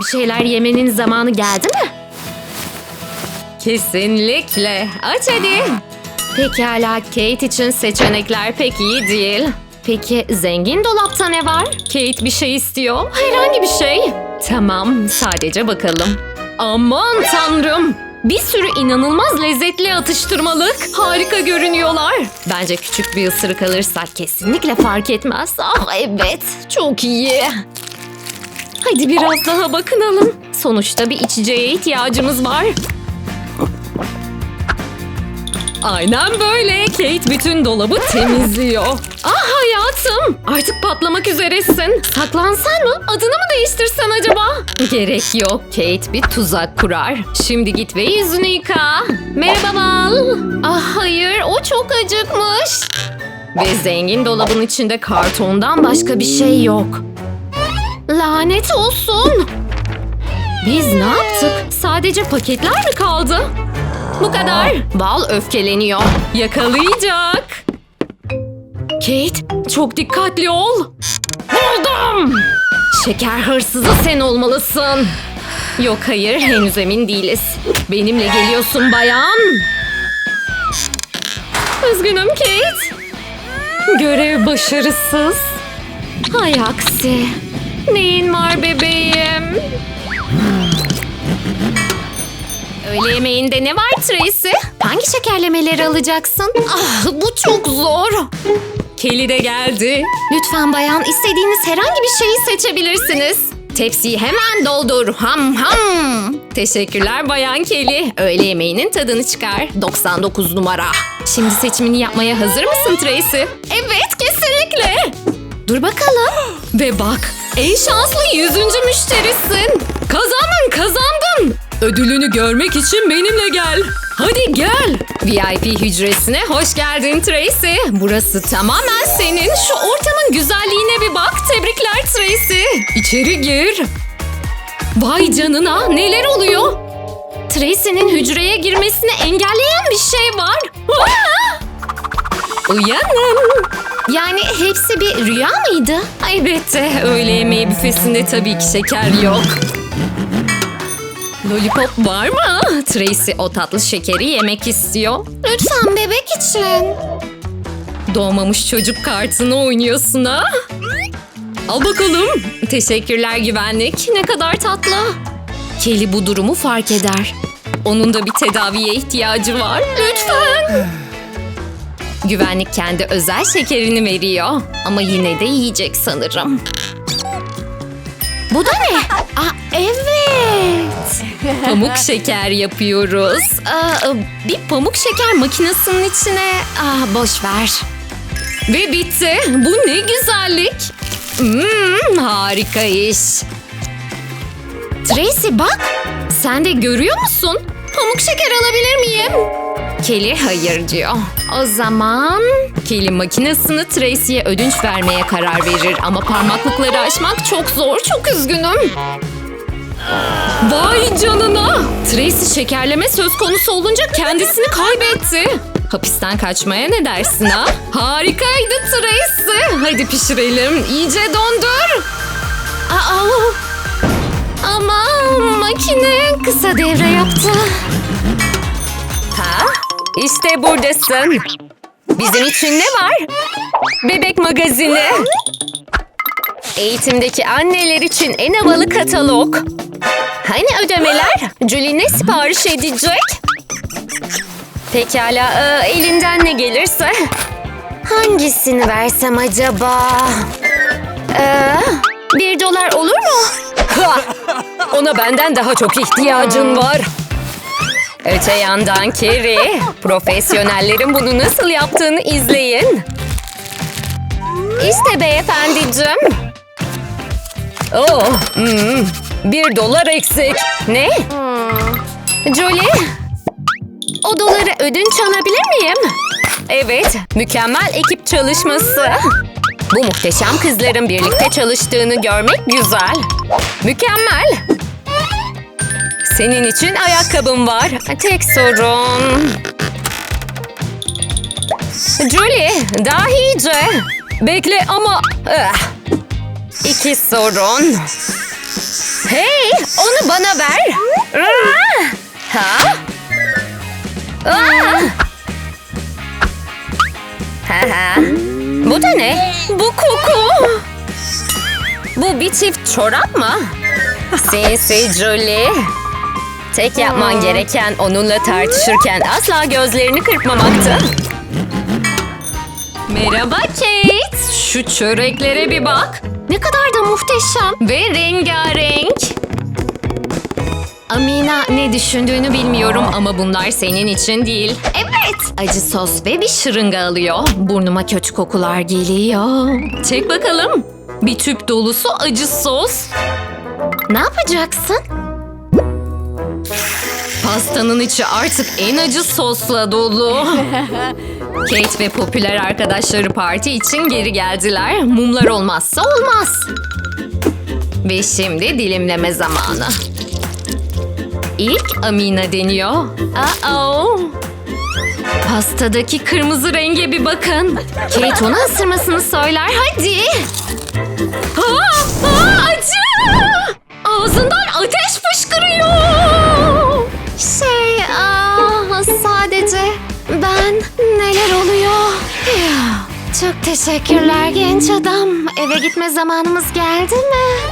Bir şeyler yemenin zamanı geldi mi? Kesinlikle. Aç hadi. Pekala Kate için seçenekler pek iyi değil. Peki zengin dolapta ne var? Kate bir şey istiyor. Herhangi bir şey. Tamam sadece bakalım. Aman tanrım. Bir sürü inanılmaz lezzetli atıştırmalık. Harika görünüyorlar. Bence küçük bir ısırık alırsak kesinlikle fark etmez. Ah evet çok iyi. Hadi biraz daha bakınalım. Sonuçta bir içeceğe ihtiyacımız var. Aynen böyle. Kate bütün dolabı temizliyor. Ah hayatım. Artık patlamak üzeresin. Saklansan mı? Adını mı değiştirsen acaba? Gerek yok. Kate bir tuzak kurar. Şimdi git ve yüzünü yıka. Merhaba Val. Ah hayır o çok acıkmış. Ve zengin dolabın içinde kartondan başka bir şey yok. Lanet olsun. Biz ne yaptık? Sadece paketler mi kaldı? Bu kadar. Bal öfkeleniyor. Yakalayacak. Kate, çok dikkatli ol. Buldum. Şeker hırsızı sen olmalısın. Yok hayır, henüz emin değiliz. Benimle geliyorsun bayan. Üzgünüm Kate. Görev başarısız. Hay aksi. Neyin var bebeğim? Öğle yemeğinde ne var Tracy? Hangi şekerlemeleri alacaksın? Ah bu çok zor. Kelly de geldi. Lütfen bayan istediğiniz herhangi bir şeyi seçebilirsiniz. Tepsiyi hemen doldur. Ham ham. Teşekkürler Bayan Kelly. Öğle yemeğinin tadını çıkar. 99 numara. Şimdi seçimini yapmaya hazır mısın Tracy? Evet kesinlikle. Dur bakalım. Ve bak en şanslı yüzüncü müşterisin. Kazandın kazandın. Ödülünü görmek için benimle gel. Hadi gel. VIP hücresine hoş geldin Tracy. Burası tamamen senin. Şu ortamın güzelliğine bir bak. Tebrikler Tracy. İçeri gir. Vay canına neler oluyor? Tracy'nin hücreye girmesini engelleyen bir şey var. Uyanın. Yani hepsi bir rüya mıydı? Elbette öğle yemeği büfesinde tabii ki şeker yok. Lollipop var mı? Tracy o tatlı şekeri yemek istiyor. Lütfen bebek için. Doğmamış çocuk kartını oynuyorsun ha? Al bakalım. Teşekkürler güvenlik. Ne kadar tatlı. Kelly bu durumu fark eder. Onun da bir tedaviye ihtiyacı var. Lütfen. Güvenlik kendi özel şekerini veriyor. Ama yine de yiyecek sanırım. Bu da ne? Aa, evet. Pamuk şeker yapıyoruz. Aa, bir pamuk şeker makinesinin içine... Aa, boş ver. Ve bitti. Bu ne güzellik. Hmm, harika iş. Tracy bak. Sen de görüyor musun? Pamuk şeker alabilir miyim? Kelly hayır diyor. O zaman Kelly makinesini Tracy'ye ödünç vermeye karar verir ama parmaklıkları aşmak çok zor. Çok üzgünüm. Vay canına! Tracy şekerleme söz konusu olunca kendisini kaybetti. Hapisten kaçmaya ne dersin ha? Harikaydı Tracy. Hadi pişirelim. İyice dondur. Aa, ama makine kısa devre yaptı. Ha? İşte buradasın. Bizim için ne var? Bebek magazini. Eğitimdeki anneler için en havalı katalog. Hani ödemeler? Julie ne sipariş edecek? Pekala, e, elinden ne gelirse. Hangisini versem acaba? Ee, bir dolar olur mu? Ha! Ona benden daha çok ihtiyacın var. Öte yandan Kerry, profesyonellerin bunu nasıl yaptığını izleyin. İşte beyefendicim. Oh, hmm, bir dolar eksik. Ne? Julie, o doları ödünç alabilir miyim? Evet, mükemmel ekip çalışması. Bu muhteşem kızların birlikte çalıştığını görmek güzel. Mükemmel. Senin için ayakkabım var. Tek sorun. Julie, dahice. Bekle ama... Ah. İki sorun. Hey, Onu bana ver. Ha? Aa! Bu da ne? Bu koku. Bu bir çift çorap mı? Sinsi Julie. Tek yapman gereken onunla tartışırken asla gözlerini kırpmamaktı. Merhaba Kate. Şu çöreklere bir bak. Ne kadar da muhteşem ve rengarenk. Amina ne düşündüğünü bilmiyorum ama bunlar senin için değil. Evet. Acı sos ve bir şırınga alıyor. Burnuma kötü kokular geliyor. Çek bakalım. Bir tüp dolusu acı sos. Ne yapacaksın? Pastanın içi artık en acı sosla dolu. Kate ve popüler arkadaşları parti için geri geldiler. Mumlar olmazsa olmaz. Ve şimdi dilimleme zamanı. İlk Amina deniyor. Uh-oh. Pastadaki kırmızı renge bir bakın. Kate ona ısırmasını söyler. Hadi. Aa, aa, acı! Ağzından ateş fışkırıyor. Teşekkürler genç adam. Eve gitme zamanımız geldi mi?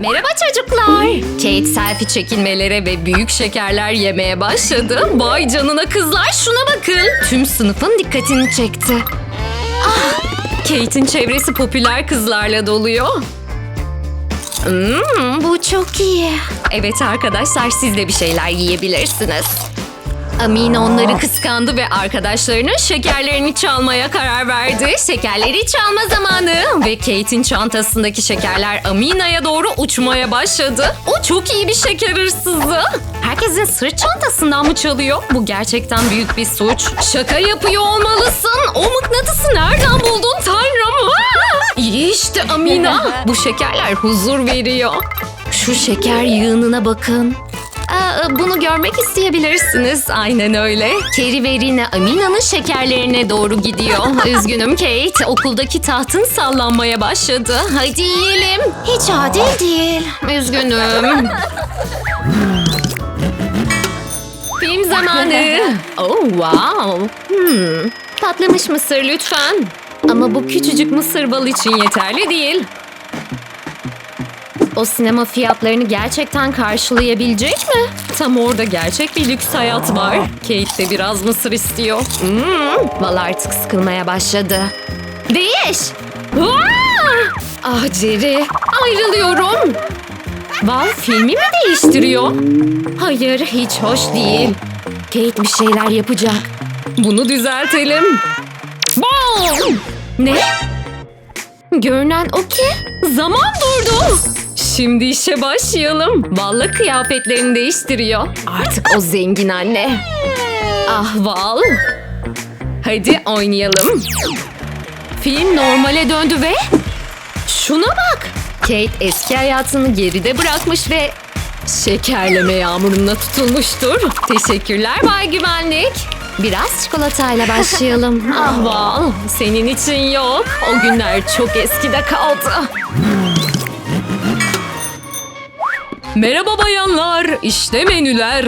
Merhaba çocuklar. Kate selfie çekilmelere ve büyük şekerler yemeye başladı. Vay canına kızlar şuna bakın. Tüm sınıfın dikkatini çekti. Ah, Kate'in çevresi popüler kızlarla doluyor. Hmm, bu çok iyi. Evet arkadaşlar siz de bir şeyler yiyebilirsiniz. Amina onları kıskandı ve arkadaşlarının şekerlerini çalmaya karar verdi. Şekerleri çalma zamanı. Ve Kate'in çantasındaki şekerler Amina'ya doğru uçmaya başladı. O çok iyi bir şeker hırsızı. Herkesin sırt çantasından mı çalıyor? Bu gerçekten büyük bir suç. Şaka yapıyor olmalısın. O mıknatısı nereden buldun tanrım? İyi işte Amina. Bu şekerler huzur veriyor. Şu şeker yığınına bakın. Aa, bunu görmek isteyebilirsiniz. Aynen öyle. Kerry ve Rina Amina'nın şekerlerine doğru gidiyor. Üzgünüm Kate. Okuldaki tahtın sallanmaya başladı. Hadi yiyelim. Hiç adil değil. Üzgünüm. Film zamanı. Oh wow. Hmm. Patlamış mısır lütfen. Ama bu küçücük mısır bal için yeterli değil. O sinema fiyatlarını gerçekten karşılayabilecek mi? Tam orada gerçek bir lüks hayat var. Kate de biraz mısır istiyor. Hmm, Val artık sıkılmaya başladı. Değiş! Ah Jerry, ayrılıyorum. Val filmi mi değiştiriyor? Hayır, hiç hoş değil. Kate bir şeyler yapacak. Bunu düzeltelim. Bom! Ne? Görünen o ki zaman durdu. Şimdi işe başlayalım. Valla kıyafetlerini değiştiriyor. Artık o zengin anne. Ah Val. Hadi oynayalım. Film normale döndü ve... Şuna bak. Kate eski hayatını geride bırakmış ve şekerleme yağmuruna tutulmuştur. Teşekkürler Bay Güvenlik. Biraz çikolatayla başlayalım. ah Val, senin için yok. O günler çok eskide kaldı. Merhaba bayanlar, işte menüler.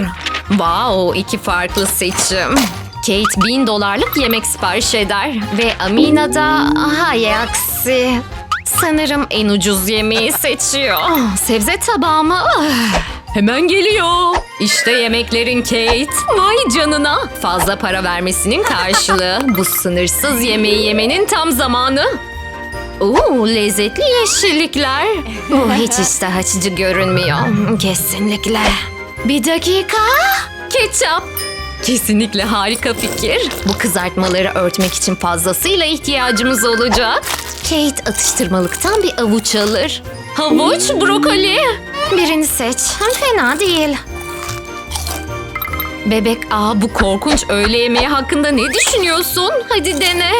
Wow, iki farklı seçim. Kate bin dolarlık yemek sipariş eder ve Amina da hay aksi. Sanırım en ucuz yemeği seçiyor. Sebze tabağı mı? Hemen geliyor. İşte yemeklerin Kate. Vay canına. Fazla para vermesinin karşılığı. Bu sınırsız yemeği yemenin tam zamanı. Oo, lezzetli yeşillikler. Bu hiç iştah açıcı görünmüyor. Kesinlikle. Bir dakika. Ketçap. Kesinlikle harika fikir. Bu kızartmaları örtmek için fazlasıyla ihtiyacımız olacak. Kate atıştırmalıktan bir avuç alır. Havuç, brokoli. Birini seç. Fena değil. Bebek, aa bu korkunç öğle yemeği hakkında ne düşünüyorsun? Hadi dene.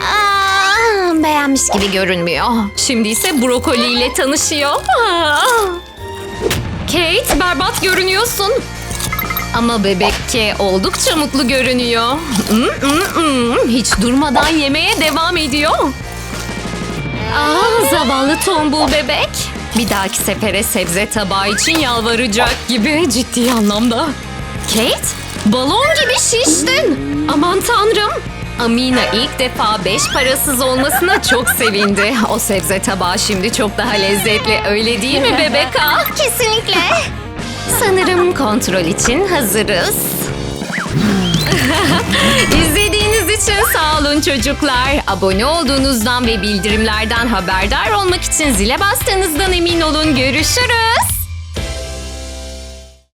Aa, beğenmiş gibi görünmüyor. Şimdi ise brokoli ile tanışıyor. Aa. Kate, berbat görünüyorsun. Ama bebek K oldukça mutlu görünüyor. Mm, mm, mm. Hiç durmadan yemeye devam ediyor. Aa, zavallı tombul bebek. Bir dahaki sefere sebze tabağı için yalvaracak gibi ciddi anlamda. Kate, balon gibi şiştin. Aman tanrım. Amina ilk defa beş parasız olmasına çok sevindi. O sebze tabağı şimdi çok daha lezzetli. Öyle değil mi bebeka? Kesinlikle. Sanırım kontrol için hazırız. İzlediğiniz için sağ olun çocuklar. Abone olduğunuzdan ve bildirimlerden haberdar olmak için zile bastığınızdan emin olun. Görüşürüz.